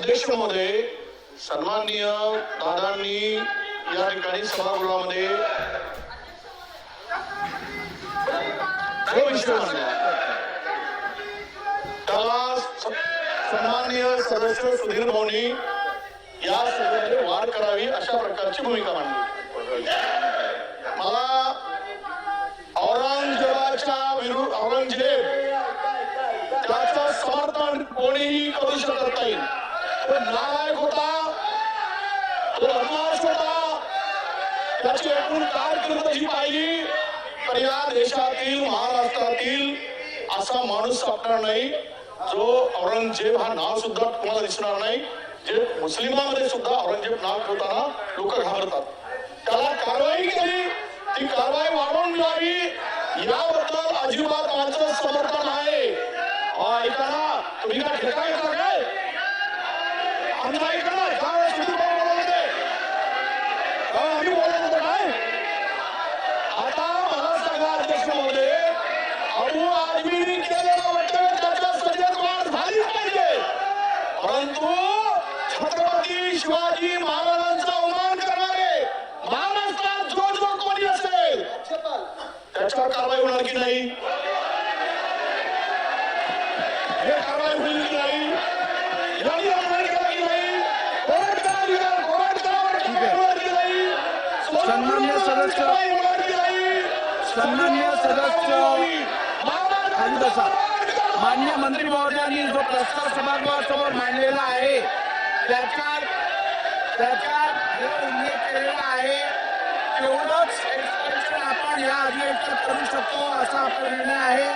अध्यक्ष महोदय सन्माननीय दादांनी या ठिकाणी सभागृहामध्ये त्याला सन्माननीय सदस्य सुधीर भाऊनी या सभेमध्ये वाढ करावी अशा प्रकारची भूमिका मांडली. मला औरंगजेबाच्या विरुद्ध औरंगजेब त्याचं समर्थन कोणीही करू शकत नाही. तो नालायक होता तो बदमाश होता त्याची एकूण कारकीर्द जी पाहिली? तर या देशातील महाराष्ट्रातील असा माणूस सापडणार नाही जो औरंगजेब हा नाव सुद्धा तुम्हाला दिसणार नाही. जे मुस्लिमांमध्ये सुद्धा औरंगजेब नाव ठेवताना लोक घाबरतात. त्याला कारवाई केली. ती कारवाई वाढवून मिळावी. याबद्दल अजिबात माझं समर्थन आहे. ऐका ना. तुम्ही काय ठेका घेता काय आमचं ऐका ना काय सुधीर भाऊ बोलत होते काय आम्ही बोलत होतो काय आता मला सांगा अध्यक्ष महोदय अबू आदमीने केलेलं वक्तव्य त्याच्या सजेत वाढ झालीच पाहिजे परंतु छत्रपती शिवाजी महाराजांचा अवमान करणारे महाराष्ट्रात जो जो कोणी असेल? त्याच्यावर कारवाई होणार की नाही? हे कारवाई होईल की सन्मान्य सदस्य- सन्मान्य सदस्य. मान्य मंत्री महोदयांनी जो प्रस्ताव सभागृहासमोर मांडलेला आहे त्याच्यात त्याच्यात जो उल्लेख केलेला आहे तेवढंच एक्सपेन्शन आपण या अधिवेशनात करू शकतो असा आपला निर्णय आहे.